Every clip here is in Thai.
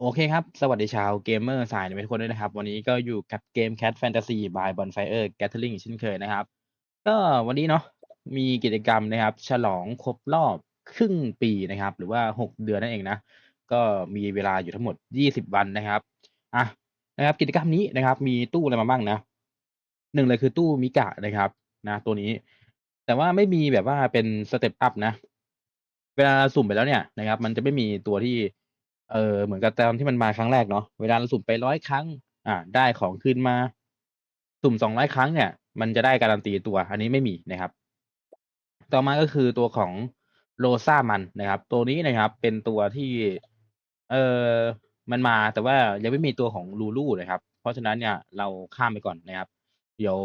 โอเคครับ สวัสดีชาวเกมเมอร์สายในทุกคนด้วยนะครับ วันนี้ก็อยู่กับเกม Cat Fantasy by Bonfire Gathering เช่นเคยนะครับ ก็วันนี้เนาะมีกิจกรรมนะครับ ฉลองครบรอบครึ่งปีนะครับ หรือว่า 6 เดือนนั่นเองนะ ก็มีเวลาอยู่ทั้งหมด 20 วันนะครับอะนะครับ กิจกรรมนี้นะครับ มีตู้อะไรมาบ้างนะหนึ่งเลยคือตู้มิกะนะครับนะ ตัวนี้ แต่ว่าไม่มีแบบว่าเป็นสเต็ปอัพนะ เวลาสุ่มไปแล้วเนี่ยนะครับ มันจะไม่มีตัวที่ เออเหมือนกับตอนที่มันมาครั้งแรกเนาะเวลาเราสุ่มไปร้อยครั้ง อ่า ได้ของคืนมา สุ่มสองร้อยครั้งเนี่ย มันจะได้การันตีตัว อันนี้ไม่มีนะครับ ต่อมาก็คือตัวของโรซ่ามันนะครับ ตัวนี้นะครับ เป็นตัวที่ เออมันมาแต่ว่ายังไม่มีตัวของลูลูนะครับ เพราะฉะนั้นเนี่ยเราข้ามไปก่อนนะครับ เดี๋ยว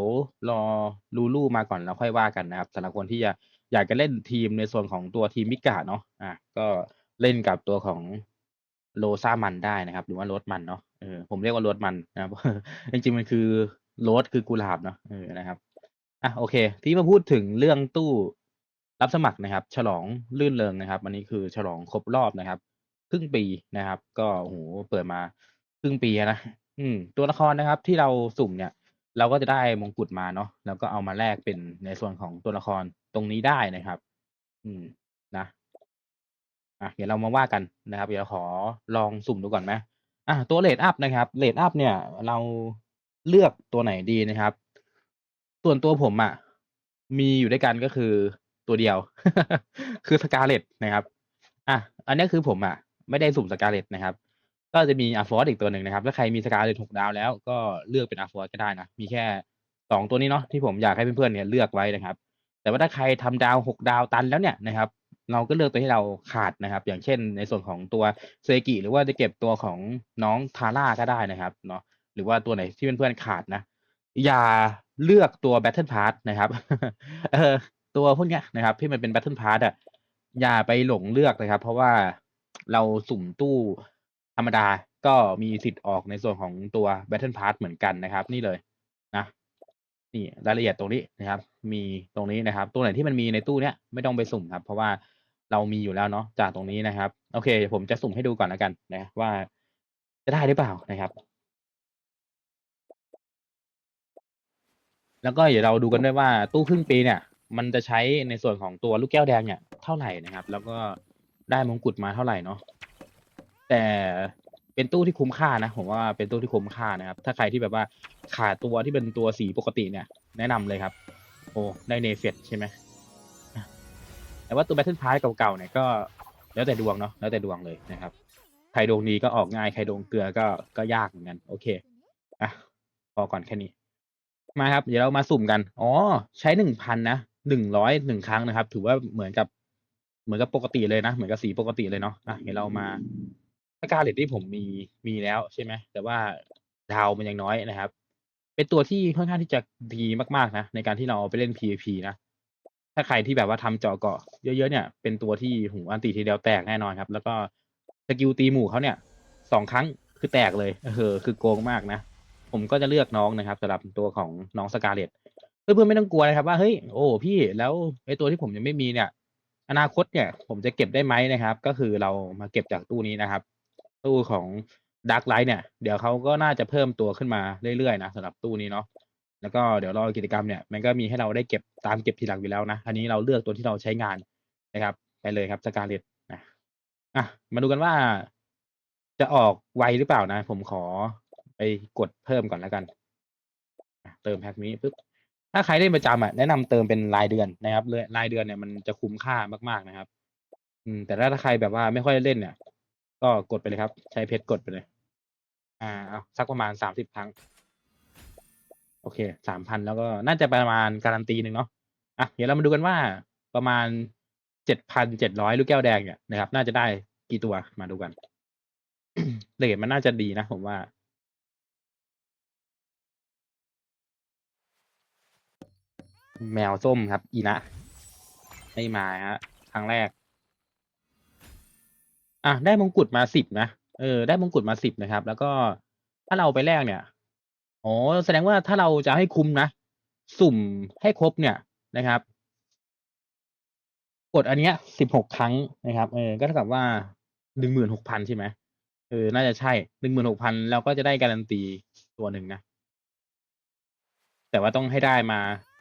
รอลูลูมาก่อนแล้วค่อยว่ากันนะครับสำหรับคนที่จะอยากจะเล่นทีมในส่วนของตัวทีมมิกาเนาะอะก็เล่นกับตัวของ โรซ่ามันได้นะครับ หรือว่าโรสมันเนาะเออผมเรียกว่าโรสมันนะครับจริงๆมันคือโรสคือกุหลาบเนาะเออนะครับอะโอเค ที่มาพูดถึงเรื่องตู้รับสมัครนะครับ ฉลองลื่นเริงนะครับ อันนี้คือฉลองครบรอบนะครับ ครึ่งปีนะครับ ก็โอ้โหเปิดมาครึ่งปีนะอืม ตัวละครนะครับ ที่เราสุ่มเนี่ย เราก็จะได้มงกุฎมาเนาะแล้วก็เอามาแลกเป็นในส่วนของตัวละครตรงนี้ได้นะครับ อืม อะเดี๋ยวเรามาว่ากันนะครับ เดี๋ยวขอลองสุ่มดูก่อนไหมอะตัวเลดอัพนะครับเลดอัพเนี่ย เราเลือกตัวไหนดีนะครับ ส่วนตัวผมอะ มีอยู่ด้วยกันก็คือตัวเดียว คือสกาเลตนะครับอะอันนี้คือผมอะ ไม่ได้สุ่มสกาเลตนะครับ ก็จะมีอาฟอร์อีกตัวหนึ่งนะครับถ้าใครมีสกาเลตหกดาวแล้วก็เลือกเป็นอาฟอร์ก็ได้นะมีแค่สองตัวนี้เนาะที่ผมอยากให้เพื่อนๆเนี่ยเลือกไว้นะครับ แต่ว่าถ้าใครทำดาวหกดาวตันแล้วเนี่ยนะครับ เราก็เลือกตัวที่เราขาดนะครับ อย่างเช่น ในส่วนของตัวเซกิหรือว่าจะเก็บตัวของน้องทาร่าก็ได้นะครับเนาะหรือว่าตัวไหนที่เพื่อนๆขาดนะ อย่าเลือกตัว Battle Pass นะครับเออตัวพวกเนี้ยนะครับที่มันเป็น Battle Pass อะอย่าไปหลงเลือกนะครับ เพราะว่าเราสุ่มตู้ธรรมดาก็มีสิทธิ์ออกในส่วนของตัว Battle Pass เหมือนกันนะครับ นี่เลยนะนี่รายละเอียดตรงนี้นะครับ มีตรงนี้นะครับ ตัวไหนที่มันมีในตู้เนี้ยไม่ต้องไปสุ่มครับ เพราะว่า เรามีอยู่แล้วเนาะจากตรงนี้นะครับ โอเค ผมจะสุ่มให้ดูก่อนแล้วกันนะว่าจะได้หรือเปล่านะครับ แล้วก็เดี๋ยวเราดูกันด้วยว่าตู้ครึ่งปีเนี่ย มันจะใช้ในส่วนของตัวลูกแก้วแดงเนี่ยเท่าไหร่นะครับ แล้วก็ได้มงกุฎมาเท่าไหร่เนาะแต่เป็นตู้ที่คุ้มค่านะผมว่าเป็นตู้ที่คุ้มค่านะครับ ถ้าใครที่แบบว่าขาดตัวที่เป็นตัวสีปกติเนี่ย แนะนำเลยครับ โอ้ได้เนเฟตใช่ไหม แต่ว่าตัวแบทเทิลพาร์เก่าๆเนี่ยก็แล้วแต่ดวงเนาะแล้วแต่ดวงเลยนะครับ ใครดวงดีก็ออกง่าย ใครดวงเกลือก็ก็ยากเหมือนกัน โอเคอะพอก่อนแค่นี้ มาครับ เดี๋ยวเรามาสุ่มกัน อ๋อ ใช้หนึ่งพันนะหนึ่งร้อยหนึ่งครั้งนะครับ ถือว่าเหมือนกับ เหมือนกับปกติเลยนะ เหมือนกับสีปกติเลยเนาะอะเดี๋ยวเรามาสกาเลตที่ผมมีมีแล้วใช่ไหมแต่ว่าดาวมันยังน้อยนะครับ เป็นตัวที่ค่อนข้างที่จะดีมากๆนะในการที่เราเอาไปเล่น PVP นะ ถ้าใครที่แบบว่าทำเจาะเกาะเยอะๆเนี่ยเป็นตัวที่หูอันตีทีเดียวแตกแน่นอนครับ แล้วก็สกิลตีหมู่เขาเนี่ยสองครั้งคือแตกเลยเออคือโกงมากนะ ผมก็จะเลือกน้องนะครับสำหรับตัวของน้องสกาเลตเพื่อนๆไม่ต้องกลัวนะครับว่าเฮ้ยโอ้พี่แล้วไอตัวที่ผมยังไม่มีเนี่ย อนาคตเนี่ย ผมจะเก็บได้ไหมนะครับ ก็คือเรามาเก็บจากตู้นี้นะครับ ตู้ของดักไลท์เนี่ย เดี๋ยวเขาก็น่าจะเพิ่มตัวขึ้นมาเรื่อยๆนะสำหรับตู้นี้เนาะ แล้วก็เดี๋ยวรอกิจกรรมเนี่ยมันก็มีให้เราได้เก็บตามเก็บทีหลังอยู่แล้วนะอันนี้เราเลือกตัวที่เราใช้งานนะครับ ไปเลยครับสกาเลตนะอะมาดูกันว่า จะออกไวหรือเปล่านะ ผมขอไปกดเพิ่มก่อนแล้วกันเติมแพ็คนี้ปุ๊บถ้าใครเล่นประจำอะแนะนำเติมเป็นรายเดือนนะครับเลยรายเดือนเนี่ยมันจะคุ้มค่ามากๆนะครับ อืม แต่ถ้าใครแบบว่าไม่ค่อยเล่นเนี่ย ก็กดไปเลยครับ ใช้เพชรกดไปเลย อ่าเอาสักประมาณสามสิบครั้ง โอเคสามพันแล้วก็น่าจะประมาณการันตีหนึ่งเนาะอะเดี๋ยวเรามาดูกันว่าประมาณเจ็ดพันเจ็ดร้อยลูกแก้วแดงเนี่ยนะครับ น่าจะได้กี่ตัวมาดูกันเลทมันน่าจะดีนะผมว่า แมวส้มครับ อีนะ ไม่มาฮะครั้งแรก อะได้มงกุฎมาสิบนะเออได้มงกุฎมาสิบนะครับ แล้วก็ถ้าเราไปแลกเนี่ย อ๋อ แสดงว่าถ้าเราจะให้คุ้มนะ สุ่มให้ครบเนี่ยนะครับ กดอันเนี้ยสิบหกครั้งนะครับ เออ ก็เท่ากับว่าหนึ่งหมื่นหกพันใช่ไหมเออ น่าจะใช่หนึ่งหมื่นหกพันเราก็จะได้การันตีตัวหนึ่งนะ แต่ว่าต้องให้ได้มา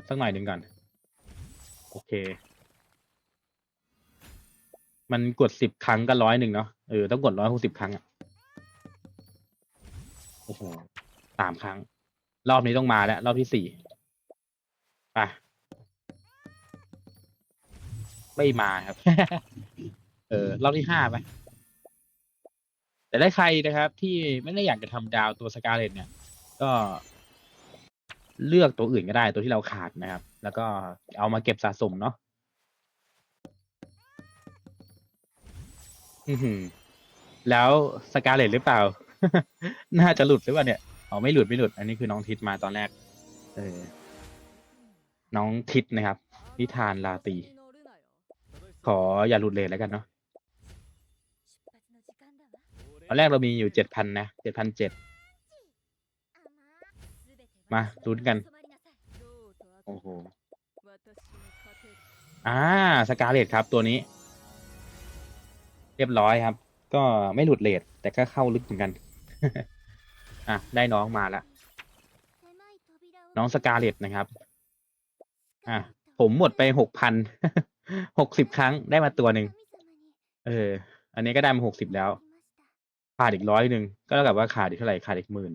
สักหน่อยหนึ่งก่อน โอเค มันกดสิบครั้งก็ร้อยหนึ่งเนาะ เออ ต้องกดร้อยหกสิบครั้งอะโอ้โหสามครั้ง รอบนี้ต้องมาแล้ว รอบที่สี่ไปไม่มาครับ เออ รอบที่ห้าไป แต่ได้ใครนะครับ ที่ไม่ได้อยากจะทำดาวตัวสกาเลตเนี่ย ก็เลือกตัวอื่นก็ได้ตัวที่เราขาดนะครับ แล้วก็เอามาเก็บสะสมเนาะอื้อหือแล้วสกาเลตหรือเปล่า น่าจะหลุดหรือเปล่าเนี่ย อ๋อไม่หลุดไม่หลุด อันนี้คือน้องทิศมาตอนแรก เออ น้องทิศนะครับ นิทานลาตี ขออย่าหลุดเลยแล้วกันเนาะตอนแรกเรามีอยู่เจ็ดพันนะเจ็ดพันเจ็ดมาลุ้นกัน โอ้โหอ่าสกาเลตครับตัวนี้ เรียบร้อยครับ ก็ไม่หลุดเลทแต่ก็เข้าลึกเหมือนกัน อะ ได้น้องมาแล้วน้องสกาเลตนะครับ อะ ผมหมดไปหกพันหกสิบครั้งได้มาตัวหนึ่ง เออ อันนี้ก็ได้มาหกสิบแล้ว ขาดอีกร้อยหนึ่ง ก็เท่ากับว่าขาดอีกเท่าไหร่ ขาดอีกหมื่น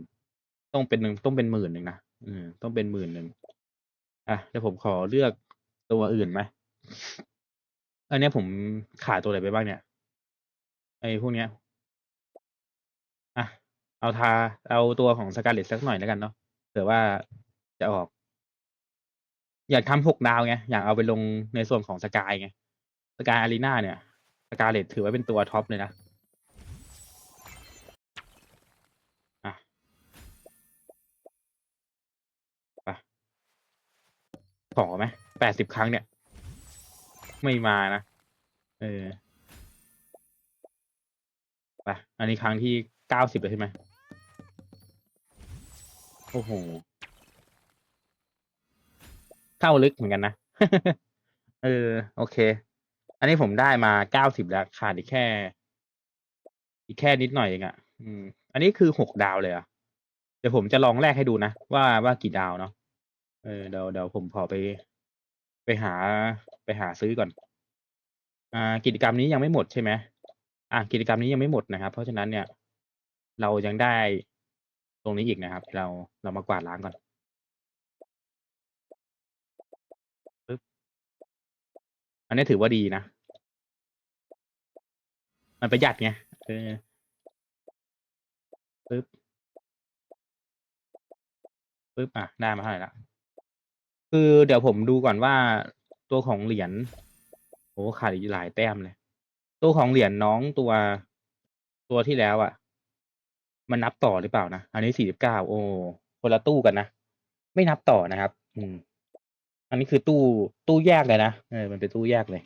ต้องเป็นหนึ่งต้องเป็นหมื่นหนึ่งนะอืมต้องเป็นหมื่นหนึ่ง อะเดี๋ยวผมขอเลือกตัวอื่นไหม อันนี้ผมขาดตัวอะไรไปบ้างเนี่ย ไอ้พวกเนี้ย เอาทา เอาตัวของสกาเลตสักหน่อยแล้วกันเนาะเผื่อว่าจะออก อยากทำหกดาวไง อยากเอาไปลงในส่วนของสกายไง สกายอารีนาเนี่ย สกาเลตถือว่าเป็นตัวท็อปเลยนะอะไปขอไหมแปดสิบครั้งเนี่ย ไม่มานะ เออ ไป อันนี้ครั้งที่เก้าสิบเลยใช่ไหม โอ้โห เข้าลึกเหมือนกันนะ เออ โอเค อันนี้ผมได้มาเก้าสิบแล้วขาดอีกแค่ อีกแค่นิดหน่อยเองอะ่ะ อืม อันนี้คือหกดาวเลยเหรอะ เดี๋ยวผมจะลองแลกให้ดูนะ ว่าว่ากี่ดาวเนาะ เออ เดี๋ยวเดี๋ยวผมขอไป ไปหาไปหาซื้อก่อน อ่า กิจกรรมนี้ยังไม่หมดใช่ไหมอ่ากิจกรรมนี้ยังไม่หมดนะครับ เพราะฉะนั้นเนี่ย เรายังได้ รงนี้อีกนะครับ เราเรามากวาดล้างก่อนปึ๊บอันนี้ถือว่าดีนะ มันประหยัดไงเออปึ๊บปึ๊บอะได้มาเท่าไหร่ละคือเดี๋ยวผมดูก่อนว่าตัวของเหรียญโอ้ขาดอีกหลายแต้มเลย ตัวของเหรียญน้องตัวตัวที่แล้วอะ่ะ มันนับต่อหรือเปล่านะ อันนี้สี่สิบเก้าโอ้คนละตู้กันนะ ไม่นับต่อนะครับ อืม อันนี้คือตู้ตู้แยกเลยนะเออมันเป็นตู้แยกเลย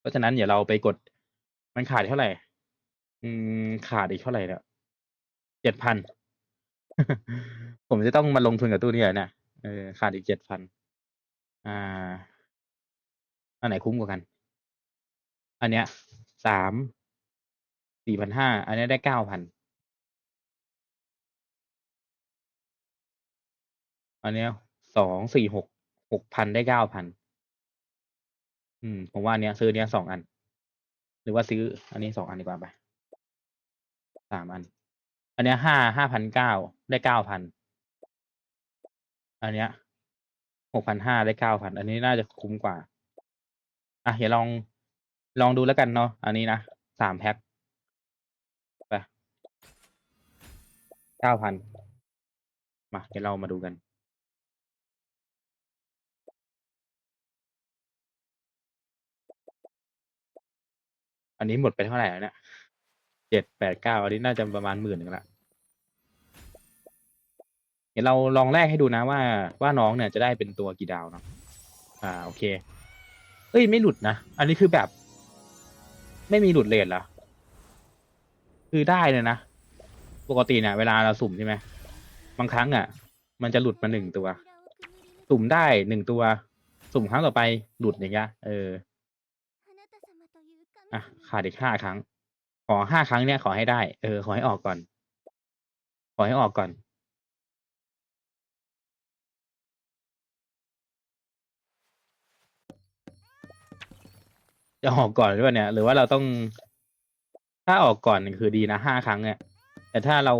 เพราะฉะนั้นเดี๋ยวเราไปกด มันขาดเท่าไหร่ อืม ขาดอีกเท่าไหร่เนี่ยเจ็ดพันผมจะต้องมาลงทุนกับตู้นี้เนี่ยเออขาดอีกเจ็ดพันอ่า อันไหนคุ้มกว่ากัน อันเนี้ยสามสี่พันห้าอันเนี้ยได้เก้าพัน อันเนี้ยสองสี่หกหกพันได้เก้าพันอืม ผมว่าอันเนี้ย ซื้อเนี้ยสองอัน หรือว่าซื้อ อันนี้สองอันดีกว่าไปสามอัน อันเนี้ยห้าห้าพันเก้าได้เก้าพันอันเนี้ยหกพันห้าได้เก้าพันอันนี้น่าจะคุ้มกว่า อะเดี๋ยวลองลองดูแล้วกันเนาะอันนี้นะสามแพ็คไปเก้าพันมาเดี๋ยวเรามาดูกัน อันนี้หมดไปเท่าไหร่แล้วเนี่ยเจ็ดแปดเก้าอันนี้น่าจะประมาณหมื่นหนึ่งละเดี๋ยวเราลองแรกให้ดูนะว่าว่าน้องเนี่ยจะได้เป็นตัวกี่ดาวเนาะอ่าโอเคเอ้ยไม่หลุดนะ อันนี้คือแบบ ไม่มีหลุดเลทเหรอคือได้เลยนะ ปกติเนี่ยเวลาเราสุ่มใช่ไหมบางครั้งอะ มันจะหลุดมาหนึ่งตัว สุ่มได้หนึ่งตัว สุ่มครั้งต่อไปหลุดอย่างเงี้ยเออ อะขาดอีกห้าครั้ง ขอห้าครั้งเนี่ยขอให้ได้ เออ ขอให้ออกก่อน ขอให้ออกก่อน จะออกก่อนหรือเปล่าเนี่ย หรือว่าเราต้อง ถ้าออกก่อนคือดีนะห้าครั้งเนี่ย แต่ถ้าเรา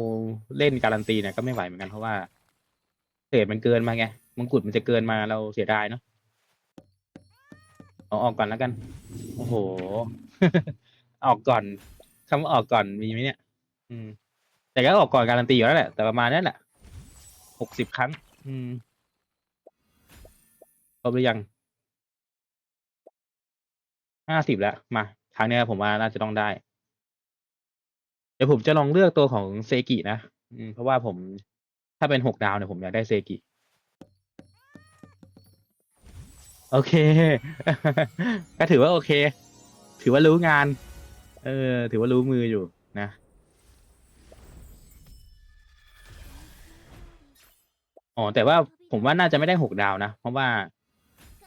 เล่นการันตีเนี่ยก็ไม่ไหวเหมือนกันเพราะว่าเศษมันเกินมาไงมงกุฎมันจะเกินมาเราเสียดายเนาะ เอาออกก่อนแล้วกัน โอ้โห ออกก่อนคำว่าออกก่อนมีไหมเนี่ย อืม แต่ก็ออกก่อนการันตีอยู่แล้วแหละ แต่ประมาณนั้นแหละหกสิบครั้ง อืมครบหรือยังห้าสิบแล้ว มาครั้งนี้ผมว่าน่าจะต้องได้ เดี๋ยวผมจะลองเลือกตัวของเซกินะ อืม เพราะว่าผม ถ้าเป็นหกดาวเนี่ยผมอยากได้เซกิ โอเค ก็ถือว่าโอเค ถือว่ารู้งาน เออ ถือว่ารู้มืออยู่นะ อ๋อ แต่ว่าผมว่าน่าจะไม่ได้หกดาวนะ เพราะว่า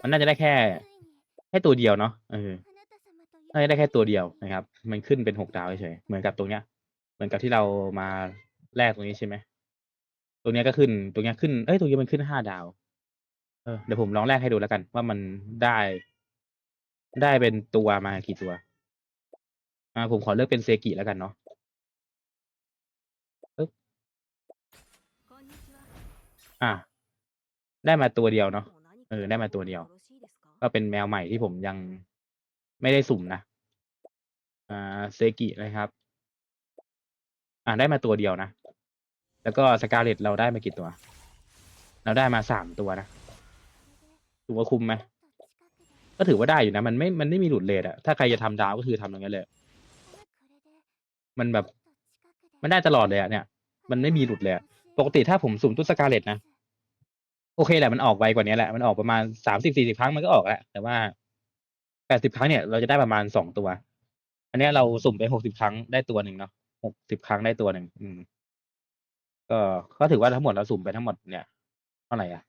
มันน่าจะได้แค่ แค่ตัวเดียวเนาะ เออ น่าจะได้แค่ตัวเดียวนะครับ มันขึ้นเป็นหกดาวเฉยเหมือนกับตรงเนี้ย เหมือนกับที่เรามาแลกตรงนี้ใช่ไหม ตรงเนี้ยก็ขึ้น ตรงเนี้ยขึ้น เอ้ย ตรงนี้มันขึ้นห้าดาว เออเดี๋ยวผมลองแลกให้ดูแล้วกัน ว่ามันได้ ได้เป็นตัวมากี่ตัว อ่า ผมขอเลือกเป็นเซกิแล้วกันเนาะอ่า ได้มาตัวเดียวเนาะเออ ได้มาตัวเดียว ก็เป็นแมวใหม่ที่ผมยังไม่ได้สุ่มนะอ่าเซกินะครับ อ่าได้มาตัวเดียวนะแล้วก็สกาเลตเราได้มากี่ตัว เราได้มาสามตัวนะ ถือว่าคุ้มไหมก็ถือว่าได้อยู่นะ มันไม่ มันไม่มีหลุดเลทอะถ้าใครจะทำดาวก็คือทำอย่างนั้นเลย มันแบบ มันได้ตลอดเลยอะเนี่ย มันไม่มีหลุดเลยอะปกติถ้าผมสุ่มตู้สกาเลตนะ โอเคแหละมันออกไวกว่านี้แหละ มันออกประมาณสามสิบสี่สิบครั้งมันก็ออกแล้วแต่ว่าแปดสิบครั้งเนี่ยเราจะได้ประมาณสองตัว อันเนี้ยเราสุ่มไปหกสิบครั้งได้ตัวหนึ่งเนาะหกสิบครั้งได้ตัวหนึ่งอืม ก็ก็ถือว่าทั้งหมดเราสุ่มไปทั้งหมดเนี่ยเท่าไหร่อะ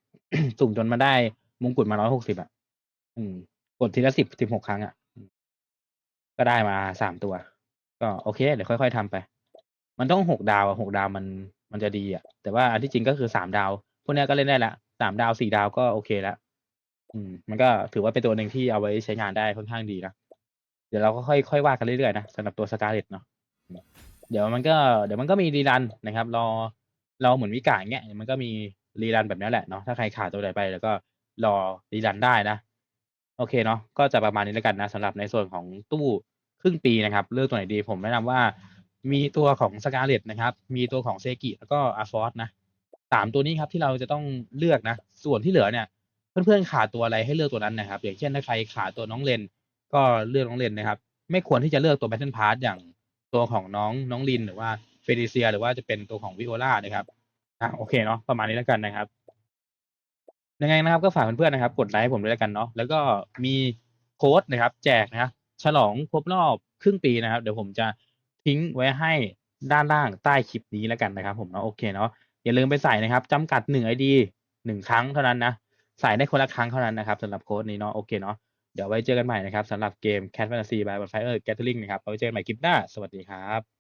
สุ่มจนมาได้ มงกุฎมาร้อยหกสิบอะ อืม กดทีละสิบสิบหกครั้งอะ ก็ได้มาสามตัว ก็โอเค เดี๋ยวค่อยๆทำไป มันต้องหกดาวอะหกดาวมันมันจะดีอะ แต่ว่าอันที่จริงก็คือสามดาว พวกเนี้ยก็เล่นได้ละสามดาวสี่ดาวก็โอเคแล้วอืม มันก็ถือว่าเป็นตัวหนึ่งที่เอาไว้ใช้งานได้ค่อนข้างดีนะ เดี๋ยวเราก็ค่อยค่อยว่ากันเรื่อยๆนะสำหรับตัวสกาเลตเนาะ เดี๋ยวมันก็เดี๋ยวมันก็มีรีรันนะครับ รอเราเหมือนวิกาอย่างเงี้ยมันก็มีรีรันแบบนี้แหละเนาะถ้าใครขาดตัวใดไปแล้วก็ รอรีรันได้นะ โอเคเนาะก็จะประมาณนี้แล้วกันนะสำหรับในส่วนของตู้ครึ่งปีนะครับเลือกตัวไหนดีผมแนะนำว่ามีตัวของสกาเลตนะครับ มีตัวของเซกิแล้วก็อาฟอสนะสามตัวนี้ครับที่เราจะต้องเลือกนะ ส่วนที่เหลือเนี่ย เพื่อนๆขาดตัวอะไรให้เลือกตัวนั้นนะครับ อย่างเช่นถ้าใครขาดตัวน้องเลนก็เลือกน้องเลนนะครับ ไม่ควรที่จะเลือกตัวแบทเทิลพาร์อย่างตัวของน้องน้องลินหรือว่าเฟริเซีย หรือว่าจะเป็นตัวของวิโอลานะครับอะโอเคเนาะประมาณนี้แล้วกันนะครับ ยังไงนะครับก็ฝากเพื่อนๆนะครับ กดไลค์ให้ผมด้วยแล้วกันเนาะแล้วก็มีโค้ดนะครับ แจกนะครับฉลองครบรอบครึ่งปีนะครับ เดี๋ยวผมจะทิ้งไว้ให้ด้านล่างใต้คลิปนี้แล้วกันนะครับ ผมเนาะโอเคเนาะอย่าลืมไปใส่นะครับจำกัดหนึ่งไอดีหนึ่งครั้งเท่านั้นนะใส่ได้คนละครั้งเท่านั้นนะครับสำหรับโค้ดนี้เนาะโอเคเนาะเดี๋ยวไว้เจอกันใหม่นะครับสำหรับเกม Cat Fantasy by Bonfire Gathering นะครับไว้เจอกันใหม่คลิปหน้า สวัสดีครับ